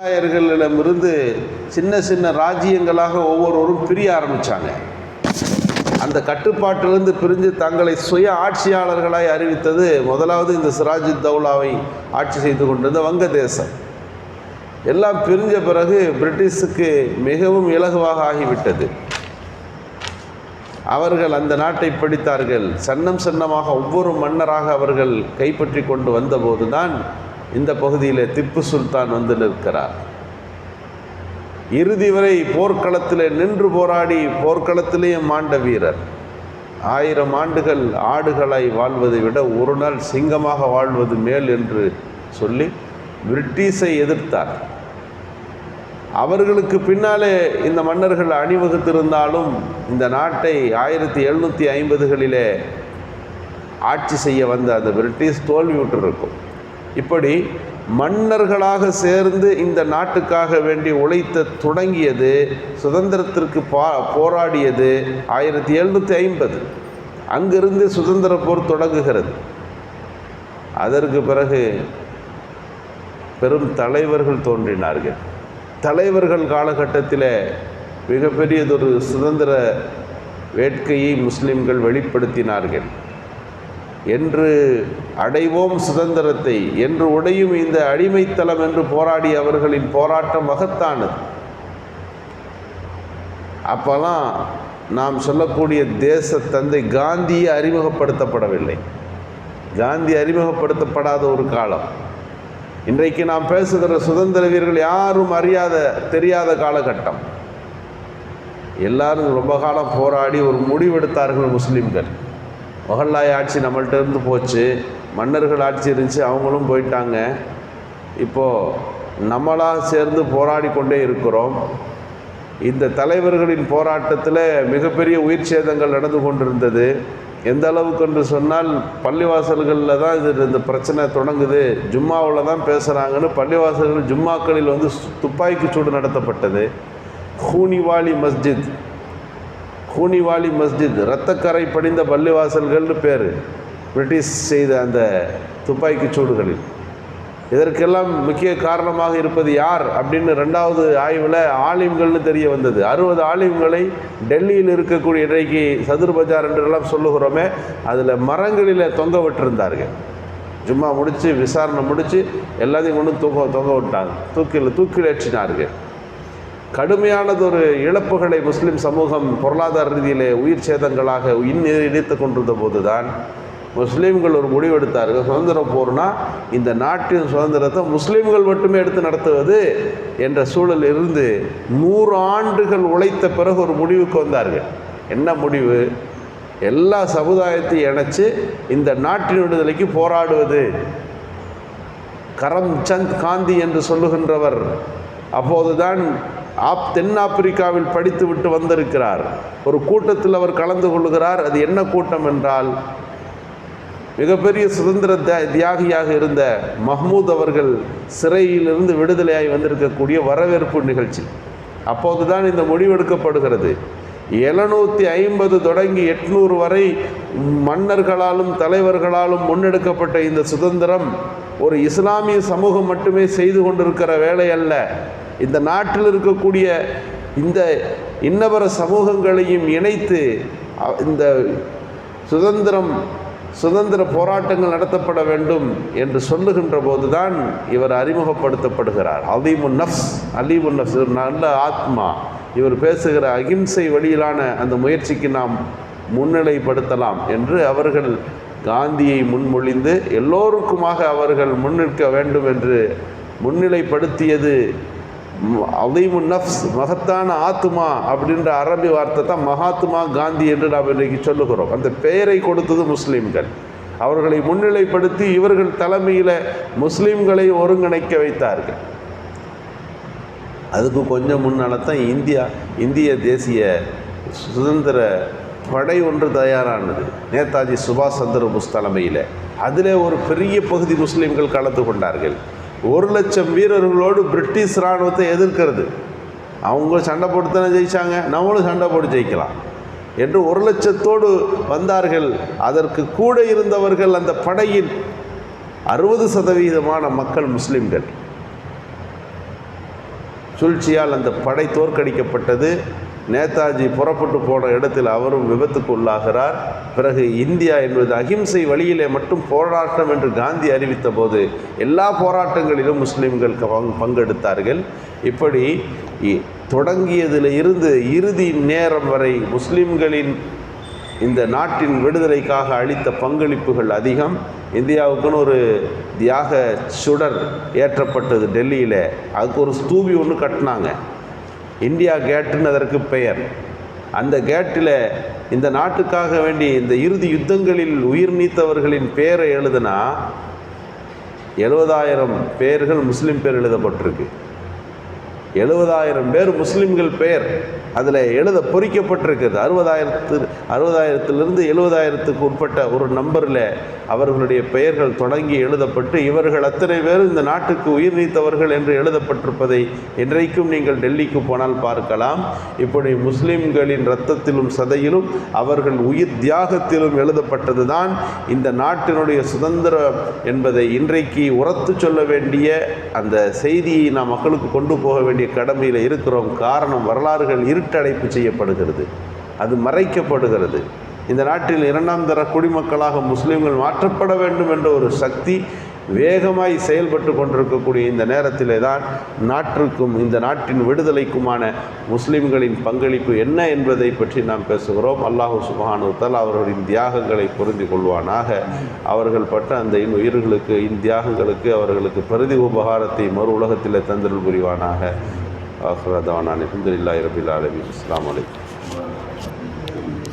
முகலாயர்களிடமிருந்து சின்ன சின்ன ராஜ்யங்களாக ஒவ்வொருவரும் பிரிய ஆரம்பித்தாங்க அந்த கட்டுப்பாட்டிலிருந்து பிரிஞ்சு தங்களை சுய ஆட்சியாளர்களாய் அறிவித்தது முதலாவது இந்த சிராஜு தௌலாவை ஆட்சி செய்து கொண்டிருந்த வங்கதேசம். எல்லாம் பிரிஞ்ச பிறகு பிரிட்டிஷுக்கு மிகவும் இலகுவாக ஆகிவிட்டது. அவர்கள் அந்த நாட்டை பிடித்தார்கள். சன்னம் சன்னமாக ஒவ்வொரு மன்னராக அவர்கள் கைப்பற்றி கொண்டு வந்தபோதுதான் இந்த பகுதியில் திப்பு சுல்தான் வந்து நிற்கிறார். இறுதி வரை போர்க்களத்தில் நின்று போராடி போர்க்களத்திலேயும் மாண்ட வீரர். ஆயிரம் ஆண்டுகள் ஆடுகளாய் வாழ்வதை விட ஒரு நாள் சிங்கமாக வாழ்வது மேல் என்று சொல்லி பிரிட்டிஷை எதிர்த்தார். அவர்களுக்கு பின்னாலே இந்த மன்னர்கள் அணிவகுத்திருந்தாலும் இந்த நாட்டை ஆயிரத்தி எழுநூற்றி ஐம்பதுகளிலே ஆட்சி செய்ய வந்த அந்த பிரிட்டிஷ் தோல்வியுற்றிருக்கும் இப்படி மன்னர்களாக சேர்ந்து இந்த நாட்டுக்காக வேண்டி உழைத்த தொடங்கியது சுதந்திரத்திற்கு பா போராடியது ஆயிரத்தி எழுநூற்றி ஐம்பது. அங்கிருந்து சுதந்திர போர் தொடங்குகிறது. அதற்கு பிறகு பெரும் தலைவர்கள் தோன்றினார்கள். தலைவர்கள் காலகட்டத்தில் மிகப்பெரியதொரு சுதந்திர வேட்கையை முஸ்லிம்கள் வெளிப்படுத்தினார்கள். என்று அடைவோம் சுதந்திரத்தை என்று உடையும் இந்த அடிமைத்தலம் என்று போராடிய அவர்களின் போராட்டம் மகத்தானது அப்போல்லாம் நாம் சொல்லக்கூடிய தேச தந்தை காந்தியை அறிமுகப்படுத்தப்படவில்லை. காந்தி அறிமுகப்படுத்தப்படாத ஒரு காலம். இன்றைக்கு நாம் பேசுகிற சுதந்திர வீரர்கள் யாரும் அறியாத தெரியாத காலகட்டம். எல்லாரும் ரொம்ப காலம் போராடி ஒரு முடிவெடுத்தார்கள் முஸ்லீம்கள். மொகல்லாய் ஆட்சி நம்மள்ட்ட இருந்து போச்சு. மன்னர்கள் ஆட்சி இருந்துச்சு அவங்களும் போயிட்டாங்க. இப்போது நம்மளாக சேர்ந்து போராடி கொண்டே இருக்கிறோம். இந்த தலைவர்களின் போராட்டத்தில் மிகப்பெரிய உயிர் சேதங்கள் நடந்து கொண்டிருந்தது. எந்த அளவுக்கு என்று சொன்னால் பள்ளிவாசல்களில் தான் இது இந்த பிரச்சனை தொடங்குது. ஜும்மாவில் தான் பேசுகிறாங்கன்னு பள்ளிவாசல்கள் ஜும்மாக்களில் வந்து துப்பாக்கி சூடு நடத்தப்பட்டது. ஹூனிவாலி மஸ்ஜித். கூனிவாலி மஸ்ஜித் இரத்தக்கரை படிந்த பள்ளிவாசல்கள்னு பேர். பிரிட்டிஷ் செய்த அந்த துப்பாக்கி சூடுகளில். இதற்கெல்லாம் முக்கிய காரணமாக இருப்பது யார் அப்படின்னு ரெண்டாவது ஆய்வில் ஆலிம்கள்னு தெரிய வந்தது. அறுபது ஆலிம்களை டெல்லியில் இருக்கக்கூடிய இன்றைக்கு சதுர் பஜார் என்றெல்லாம் சொல்லுகிறோமே அதில் மரங்களில் தொங்க விட்டுருந்தார்கள். சும்மா முடித்து விசாரணை முடித்து எல்லாத்தையும் கொண்டு தூக்க தொங்க விட்டாங்க. தூக்கில் தூக்கிலேற்றினார்கள் கடுமையானதொரு இழப்புகளை முஸ்லிம் சமூகம் பொருளாதார ரீதியிலே உயிர் சேதங்களாக இன்னும் இணைத்து கொண்டிருந்த போது தான் முஸ்லீம்கள் ஒரு முடிவெடுத்தார்கள். சுதந்திர போர்னா இந்த நாட்டின் சுதந்திரத்தை முஸ்லீம்கள் மட்டுமே எடுத்து நடத்துவது என்ற சூழல் இருந்து நூறு ஆண்டுகள் உழைத்த பிறகு ஒரு முடிவுக்கு வந்தார்கள். என்ன முடிவு? எல்லா சமுதாயத்தையும் இணைச்சு இந்த நாட்டின் விடுதலைக்கு போராடுவது. கரம் சந்த் காந்தி என்று சொல்லுகின்றவர் அப்போதுதான் ஆப் தென்னாப்பிரிக்காவில் படித்துவிட்டு வந்திருக்கிறார். ஒரு கூட்டத்தில் அவர் கலந்து கொள்கிறார். அது என்ன கூட்டம் என்றால் மிகப்பெரிய சுதந்திர தியாகியாக இருந்த மஹ்மூத் அவர்கள் சிறையிலிருந்து விடுதலையாகி வந்திருக்கக்கூடிய வரவேற்பு நிகழ்ச்சி. அப்போது தான் இந்த முடிவெடுக்கப்படுகிறது எழுநூற்றி ஐம்பது தொடங்கி எட்நூறு வரை மன்னர்களாலும் தலைவர்களாலும் முன்னெடுக்கப்பட்ட இந்த சுதந்திரம் ஒரு இஸ்லாமிய சமூகம் மட்டுமே செய்து கொண்டிருக்கிற வேலை அல்ல இந்த நாட்டில் இருக்கக்கூடிய இந்த இன்னவர சமூகங்களையும் இணைத்து இந்த சுதந்திரம் சுதந்திர போராட்டங்கள் நடத்தப்பட வேண்டும் என்று சொல்லுகின்ற போதுதான் இவர் அறிமுகப்படுத்தப்படுகிறார். அலீமுன் நஃப்ஸ் அலீமுன் நஃப்ஸ் ஒரு நல்ல ஆத்மா. இவர் பேசுகிற அகிம்சை வழியிலான அந்த முயற்சிக்கு நாம் முன்னிலைப்படுத்தலாம் என்று அவர்கள் காந்தியை முன்மொழிந்து எல்லோருக்குமாக அவர்கள் முன்னிற்க வேண்டும் என்று முன்னிலைப்படுத்தியது அலீமுன் நஃப்ஸ் மகத்தான ஆத்மா அப்படின்ற அரபி வார்த்தை தான் மகாத்மா காந்தி என்று நாம் இன்றைக்கு சொல்லுகிறோம். அந்த பெயரை கொடுத்தது முஸ்லீம்கள். அவர்களை முன்னிலைப்படுத்தி இவர்கள் தலைமையில் முஸ்லீம்களை ஒருங்கிணைக்க வைத்தார்கள். அதுக்கு கொஞ்சம் முன்னால் தான் இந்தியா இந்திய தேசிய சுதந்திர படை ஒன்று தயாரானது. நேதாஜி சுபாஷ் சந்திர போஸ் தலைமையில். அதில் ஒரு பெரிய பகுதி முஸ்லீம்கள் கலந்து கொண்டார்கள். ஒரு லட்சம் வீரர்களோடு பிரிட்டிஷ் இராணுவத்தை எதிர்க்கிறது. அவங்க சண்டை போட்டு தானே ஜெயித்தாங்க நம்மளும் சண்டை போட்டு ஜெயிக்கலாம். என்று ஒரு லட்சத்தோடு வந்தார்கள். அதற்கு கூட இருந்தவர்கள் அந்த படையின் அறுபது சதவீதமான மக்கள் முஸ்லிம்கள். சூழ்ச்சியால் அந்த படை தோற்கடிக்கப்பட்டது. நேதாஜி புறப்பட்டு போன இடத்தில் அவரும் விபத்துக்கு உள்ளாகிறார். பிறகு இந்தியா என்பது அகிம்சை வழியிலே மட்டும் போராட்டம் என்று காந்தி அறிவித்த போது எல்லா போராட்டங்களிலும் முஸ்லீம்கள் பங்- பங்கெடுத்தார்கள். இப்படி இ- தொடங்கியதில் இருந்து இறுதி நேரம் வரை முஸ்லீம்களின் இந்த நாட்டின் விடுதலைக்காக அளித்த பங்களிப்புகள் அதிகம். இந்தியாவுக்குன்னு ஒரு தியாக சுடர் ஏற்றப்பட்டது டெல்லியில். அதுக்கு ஒரு ஸ்தூபி ஒன்று கட்டினாங்க. இந்தியா கேட்டுன்னு அதற்கு பெயர். அந்த கேட்டில் இந்த நாட்டுக்காக வேண்டி இந்த இறுதி யுத்தங்களில் உயிர் நீத்தவர்களின் பேரை எழுதுனா எழுபதாயிரம் பேர்கள் முஸ்லீம் பேர் எழுதப்பட்டிருக்கு. எழுபதாயிரம் பேர் முஸ்லீம்கள் பெயர் அதில் எழுத பொறிக்கப்பட்டிருக்கிறது. அறுபதாயிரத்து அறுபதாயிரத்திலிருந்து எழுபதாயிரத்துக்கு உட்பட்ட ஒரு நம்பரில் அவர்களுடைய பெயர்கள் தொடங்கி எழுதப்பட்டு இவர்கள் அத்தனை பேர் இந்த நாட்டுக்கு உயிர் நீத்தவர்கள் என்று எழுதப்பட்டிருப்பதை இன்றைக்கும் நீங்கள் டெல்லிக்கு போனால் பார்க்கலாம். இப்படி முஸ்லீம்களின் இரத்தத்திலும் சதையிலும் அவர்கள் உயிர் தியாகத்திலும் எழுதப்பட்டது தான் இந்த நாட்டினுடைய சுதந்திரம் என்பதை இன்றைக்கு உரத்து சொல்ல வேண்டிய அந்த செய்தியை நாம் மக்களுக்கு கொண்டு போக வேண்டிய கடமையில் இருக்கிறோம். காரணம் வரலாறுகள் இருட்டடைப்பு செய்யப்படுகிறது. அது மறைக்கப்படுகிறது. இந்த நாட்டில் இரண்டாம் தர குடிமக்களாக முஸ்லீம்கள் மாற்றப்பட வேண்டும் என்ற ஒரு சக்தி வேகமாய் செயல்பட்டு கொண்டிருக்கக்கூடிய இந்த நேரத்திலே தான் நாட்டிற்கும் இந்த நாட்டின் விடுதலைக்குமான முஸ்லிம்களின் பங்களிப்பு என்ன என்பதை பற்றி நாம் பேசுகிறோம். அல்லாஹு சுபஹானுத்தால் அவர்களின் தியாகங்களை புரிந்து கொள்வானாக. அவர்கள் பட்ட அந்த இன் உயிர்களுக்கு இன் தியாகங்களுக்கு அவர்களுக்கு பிரதி உபகாரத்தை மறு உலகத்தில் தந்தருள் புரிவானாக. ஆஹ்ரதான அலமதுல்லாஹி ரபில் ஆலமீன். இஸ்லாம் அலைக்கும்.